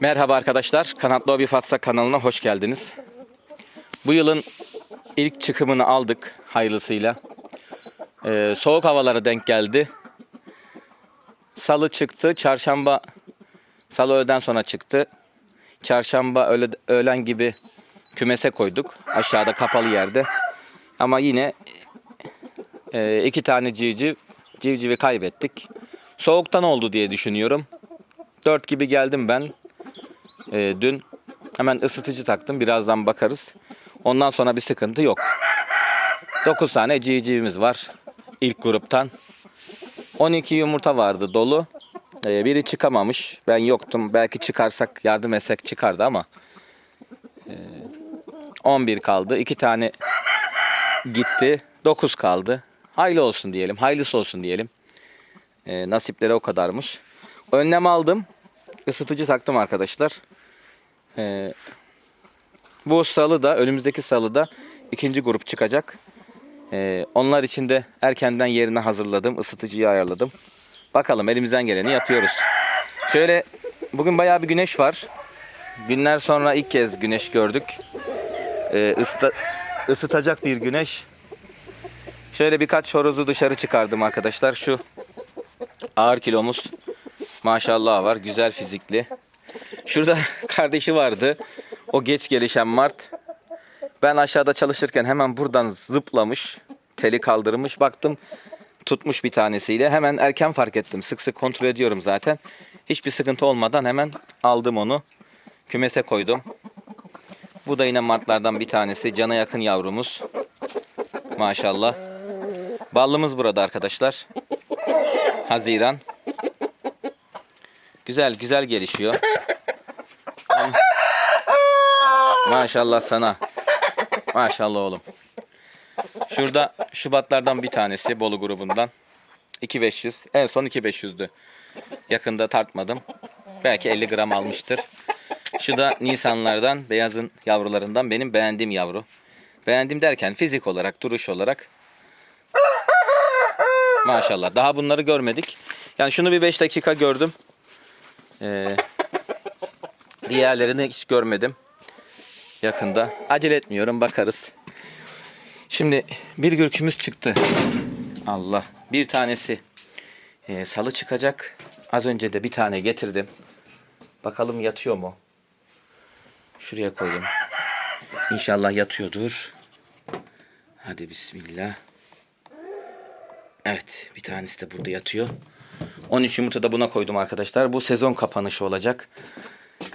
Merhaba arkadaşlar, Kanatlı Hobi Fatsa kanalına hoş geldiniz. Bu yılın ilk çıkımını aldık hayırlısıyla. Ee, soğuk havalara denk geldi. Salı çıktı, çarşamba, salı öğleden sonra çıktı. Çarşamba öğle, öğlen gibi kümese koyduk, aşağıda kapalı yerde. Ama yine e, iki tane civciv, civcivi kaybettik. Soğuktan oldu diye düşünüyorum. 4 gibi geldim ben e, dün. Hemen ısıtıcı taktım. Birazdan bakarız. Ondan sonra bir sıkıntı yok. 9 tane civcivimiz var ilk gruptan. 12 yumurta vardı dolu. E, biri çıkamamış. Ben yoktum. Belki çıkarsak yardım etsek çıkardı ama e, 11 kaldı. 2 tane gitti. 9 kaldı. Hayırlı olsun diyelim. Hayırlısı olsun diyelim. E, nasipleri o kadarmış. Önlem aldım. Isıtıcı taktım arkadaşlar. Ee, bu salı da önümüzdeki salı da ikinci grup çıkacak. Ee, onlar için de erkenden yerini hazırladım. ısıtıcıyı ayarladım. Bakalım elimizden geleni yapıyoruz. Şöyle bugün bayağı bir güneş var. Günler sonra ilk kez güneş gördük. Ee, ısıta- ısıtacak bir güneş. Şöyle birkaç horozu dışarı çıkardım arkadaşlar. Şu ağır kilomuz maşallah var. Güzel fizikli. Şurada kardeşi vardı. O geç gelişen Mart. Ben aşağıda çalışırken hemen buradan zıplamış. Teli kaldırmış. Baktım tutmuş bir tanesiyle. Hemen erken fark ettim. Sık sık kontrol ediyorum zaten. Hiçbir sıkıntı olmadan hemen aldım onu. Kümese koydum. Bu da yine martlardan bir tanesi. Cana yakın yavrumuz. Maşallah. Ballımız burada arkadaşlar. Haziran. Güzel güzel gelişiyor. Maşallah sana. Maşallah oğlum. Şurada Şubatlardan bir tanesi Bolu grubundan. 2500. En son 2500'dü. Yakında tartmadım. Belki 50 gram almıştır. Şu da Nisanlardan beyazın yavrularından benim beğendiğim yavru. Beğendim derken fizik olarak, duruş olarak Maşallah. Daha bunları görmedik. Yani şunu bir 5 dakika gördüm. Ee, diğerlerini hiç görmedim. Yakında. Acele etmiyorum. Bakarız. Şimdi bir gürkümüz çıktı. Allah. Bir tanesi e, salı çıkacak. Az önce de bir tane getirdim. Bakalım yatıyor mu? Şuraya koydum. İnşallah yatıyordur. Hadi bismillah. Evet bir tanesi de burada yatıyor. 13 yumurta da buna koydum arkadaşlar. Bu sezon kapanışı olacak.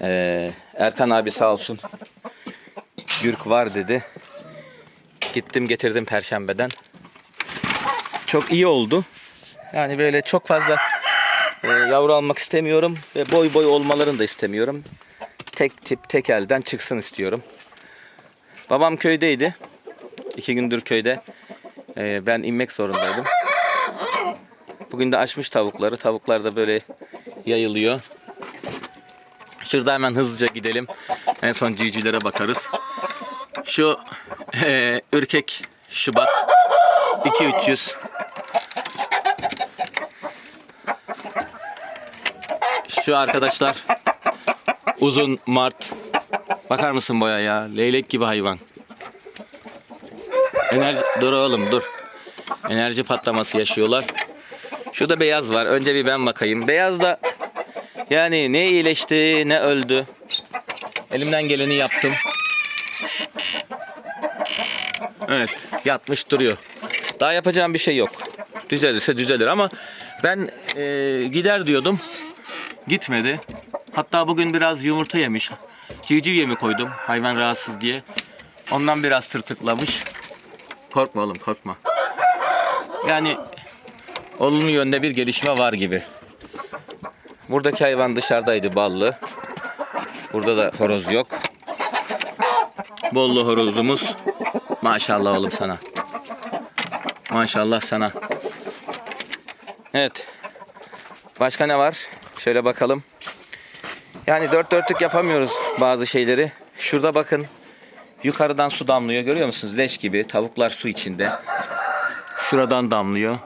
Ee, Erkan abi sağ olsun. Gürk var dedi. Gittim getirdim perşembeden. Çok iyi oldu. Yani böyle çok fazla e, yavru almak istemiyorum. Ve boy boy olmalarını da istemiyorum. Tek tip tek elden çıksın istiyorum. Babam köydeydi. İki gündür köyde. Ee, ben inmek zorundaydım. Bugün de açmış tavukları. Tavuklar da böyle yayılıyor. Şurada hemen hızlıca gidelim. En son civcivlere bakarız. Şu eee, ürkek Şubat 2300 Şu arkadaşlar uzun Mart Bakar mısın boya ya? Leylek gibi hayvan. Enerji dur oğlum dur. Enerji patlaması yaşıyorlar. Şurada beyaz var. Önce bir ben bakayım. Beyaz da yani ne iyileşti ne öldü. Elimden geleni yaptım. Evet yatmış duruyor. Daha yapacağım bir şey yok. Düzelirse düzelir ama ben e, gider diyordum. Gitmedi. Hatta bugün biraz yumurta yemiş. Civciv yemi koydum hayvan rahatsız diye. Ondan biraz tırtıklamış. Korkma oğlum korkma. Yani olumlu yönde bir gelişme var gibi. Buradaki hayvan dışarıdaydı ballı. Burada da horoz yok. Bollu horozumuz. Maşallah oğlum sana. Maşallah sana. Evet. Başka ne var? Şöyle bakalım. Yani dört dörtlük yapamıyoruz bazı şeyleri. Şurada bakın. Yukarıdan su damlıyor. Görüyor musunuz? Leş gibi. Tavuklar su içinde. Şuradan damlıyor.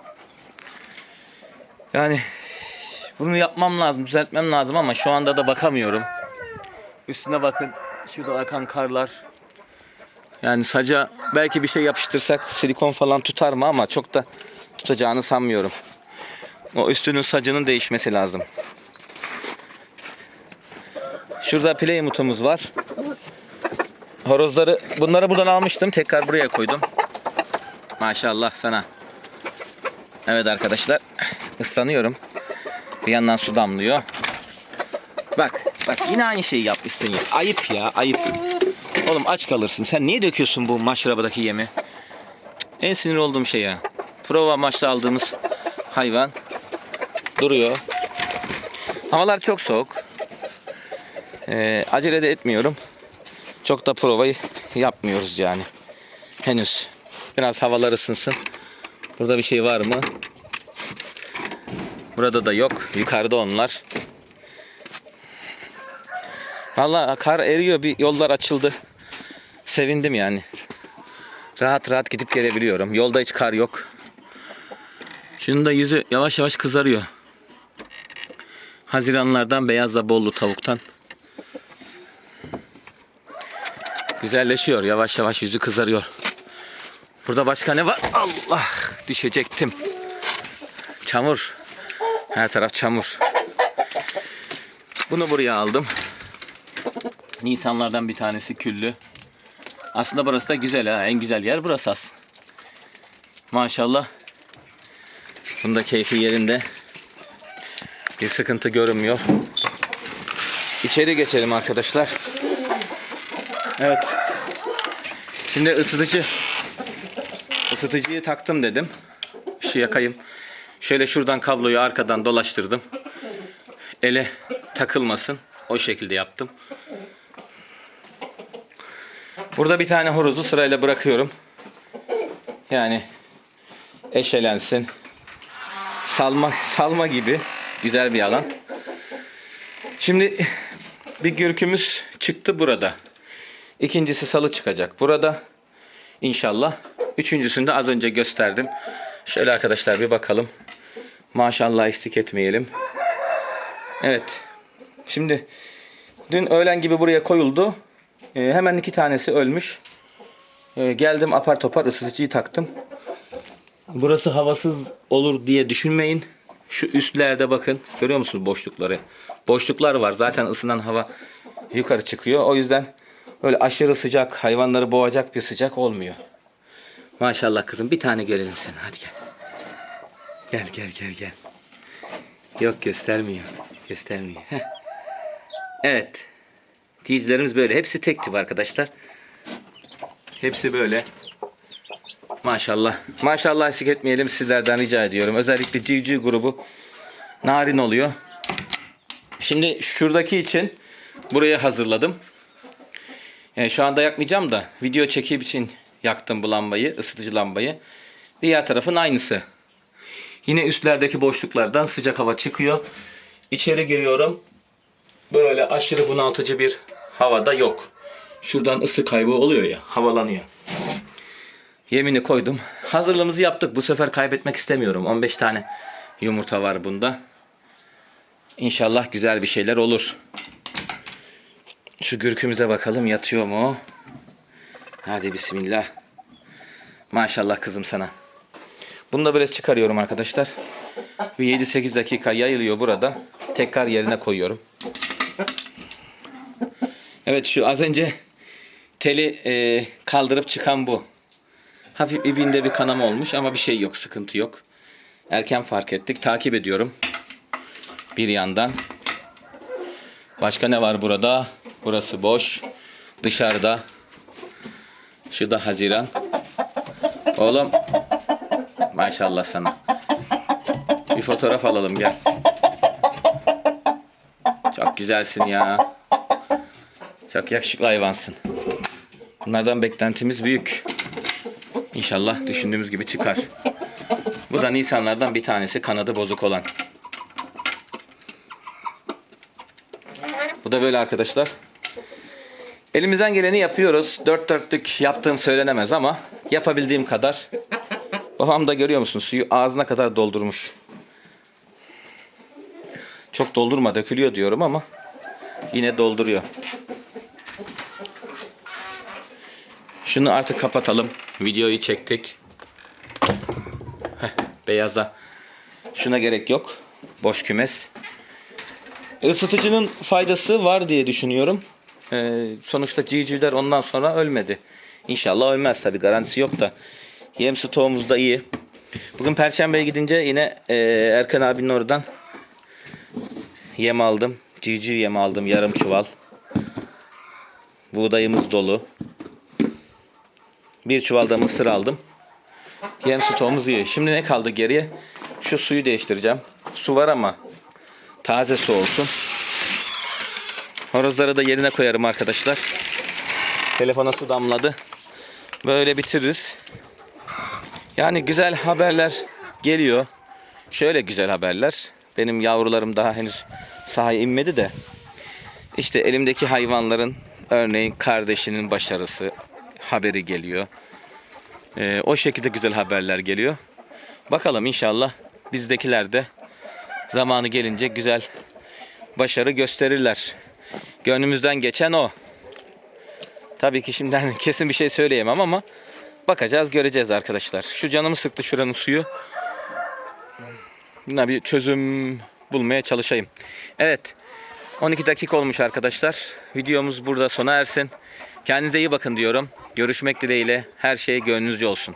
Yani bunu yapmam lazım, düzeltmem lazım ama şu anda da bakamıyorum. Üstüne bakın. Şurada akan karlar. Yani saca belki bir şey yapıştırsak silikon falan tutar mı ama çok da tutacağını sanmıyorum. O üstünün sacının değişmesi lazım. Şurada Playmout'umuz var. Horozları bunları buradan almıştım. Tekrar buraya koydum. Maşallah sana. Evet arkadaşlar. ıslanıyorum. Bir yandan su damlıyor. Bak bak yine aynı şeyi yapmışsın ya. Ayıp ya ayıp. Oğlum aç kalırsın. Sen niye döküyorsun bu maşrabadaki yemi? En sinir olduğum şey ya. Prova maçta aldığımız hayvan duruyor. Havalar çok soğuk. Ee, acele de etmiyorum. Çok da provayı yapmıyoruz yani. Henüz. Biraz havalar ısınsın. Burada bir şey var mı? Burada da yok. Yukarıda onlar. Valla kar eriyor. Bir yollar açıldı. Sevindim yani. Rahat rahat gidip gelebiliyorum. Yolda hiç kar yok. Şunun da yüzü yavaş yavaş kızarıyor. Haziranlardan beyazla bollu tavuktan. Güzelleşiyor. Yavaş yavaş yüzü kızarıyor. Burada başka ne var? Allah düşecektim. Çamur. Her taraf çamur. Bunu buraya aldım. Nisanlardan bir tanesi küllü. Aslında burası da güzel ha. En güzel yer burası as. Maşallah. Bunda keyfi yerinde. Bir sıkıntı görünmüyor. İçeri geçelim arkadaşlar. Evet. Şimdi ısıtıcı ısıtıcıyı taktım dedim. Şu yakayım. Şöyle şuradan kabloyu arkadan dolaştırdım. Ele takılmasın. O şekilde yaptım. Burada bir tane horozu sırayla bırakıyorum. Yani eşelensin. Salma salma gibi güzel bir alan. Şimdi bir gürkümüz çıktı burada. İkincisi salı çıkacak burada. İnşallah. Üçüncüsünü de az önce gösterdim. Şöyle arkadaşlar bir bakalım. Maşallah eksik etmeyelim. Evet. Şimdi dün öğlen gibi buraya koyuldu. Ee, hemen iki tanesi ölmüş. Ee, geldim apar topar ısıtıcıyı taktım. Burası havasız olur diye düşünmeyin. Şu üstlerde bakın. Görüyor musunuz boşlukları? Boşluklar var. Zaten ısınan hava yukarı çıkıyor. O yüzden öyle aşırı sıcak, hayvanları boğacak bir sıcak olmuyor. Maşallah kızım. Bir tane görelim seni. Hadi gel. Gel gel gel gel. Yok göstermiyor. Göstermiyor. Heh. Evet. Tiyicilerimiz böyle. Hepsi tek tip arkadaşlar. Hepsi böyle. Maşallah. Maşallah eksik etmeyelim sizlerden rica ediyorum. Özellikle civciv grubu narin oluyor. Şimdi şuradaki için buraya hazırladım. Yani şu anda yakmayacağım da video çekim için yaktım bu lambayı, ısıtıcı lambayı. Diğer tarafın aynısı. Yine üstlerdeki boşluklardan sıcak hava çıkıyor. İçeri giriyorum. Böyle aşırı bunaltıcı bir havada yok. Şuradan ısı kaybı oluyor ya, havalanıyor. Yemini koydum. Hazırlığımızı yaptık. Bu sefer kaybetmek istemiyorum. 15 tane yumurta var bunda. İnşallah güzel bir şeyler olur. Şu gürkümüze bakalım yatıyor mu? Hadi bismillah. Maşallah kızım sana. Bunu da böyle çıkarıyorum arkadaşlar. Bir 7-8 dakika yayılıyor burada. Tekrar yerine koyuyorum. Evet şu az önce teli e, kaldırıp çıkan bu. Hafif ibinde bir kanama olmuş ama bir şey yok, sıkıntı yok. Erken fark ettik. Takip ediyorum. Bir yandan. Başka ne var burada? Burası boş. Dışarıda. Şu da Haziran. Oğlum. Maşallah sana. Bir fotoğraf alalım gel. Çok güzelsin ya. Çok yakışıklı hayvansın. Bunlardan beklentimiz büyük. İnşallah düşündüğümüz gibi çıkar. Bu da Nisanlardan bir tanesi kanadı bozuk olan. Bu da böyle arkadaşlar. Elimizden geleni yapıyoruz. Dört dörtlük yaptığım söylenemez ama yapabildiğim kadar. Babam da görüyor musun suyu ağzına kadar doldurmuş. Çok doldurma dökülüyor diyorum ama yine dolduruyor. Şunu artık kapatalım. Videoyu çektik. Heh, beyaza. Şuna gerek yok. Boş kümes. Isıtıcının faydası var diye düşünüyorum. Ee, sonuçta civcivler ondan sonra ölmedi. İnşallah ölmez tabi garantisi yok da. Yem stoğumuz da iyi. Bugün Perşembe'ye gidince yine e, Erkan abinin oradan yem aldım. Civciv yem aldım yarım çuval. Buğdayımız dolu. Bir çuval da mısır aldım. Yem stoğumuz iyi. Şimdi ne kaldı geriye? Şu suyu değiştireceğim. Su var ama taze su olsun. Horozları da yerine koyarım arkadaşlar. Telefona su damladı. Böyle bitiririz. Yani güzel haberler geliyor. Şöyle güzel haberler. Benim yavrularım daha henüz sahaya inmedi de. İşte elimdeki hayvanların örneğin kardeşinin başarısı haberi geliyor. Ee, o şekilde güzel haberler geliyor. Bakalım inşallah bizdekiler de zamanı gelince güzel başarı gösterirler. Gönlümüzden geçen o. Tabii ki şimdiden kesin bir şey söyleyemem ama bakacağız göreceğiz arkadaşlar. Şu canımı sıktı şuranın suyu. Buna bir çözüm bulmaya çalışayım. Evet. 12 dakika olmuş arkadaşlar. Videomuz burada sona ersin. Kendinize iyi bakın diyorum. Görüşmek dileğiyle. Her şey gönlünüzce olsun.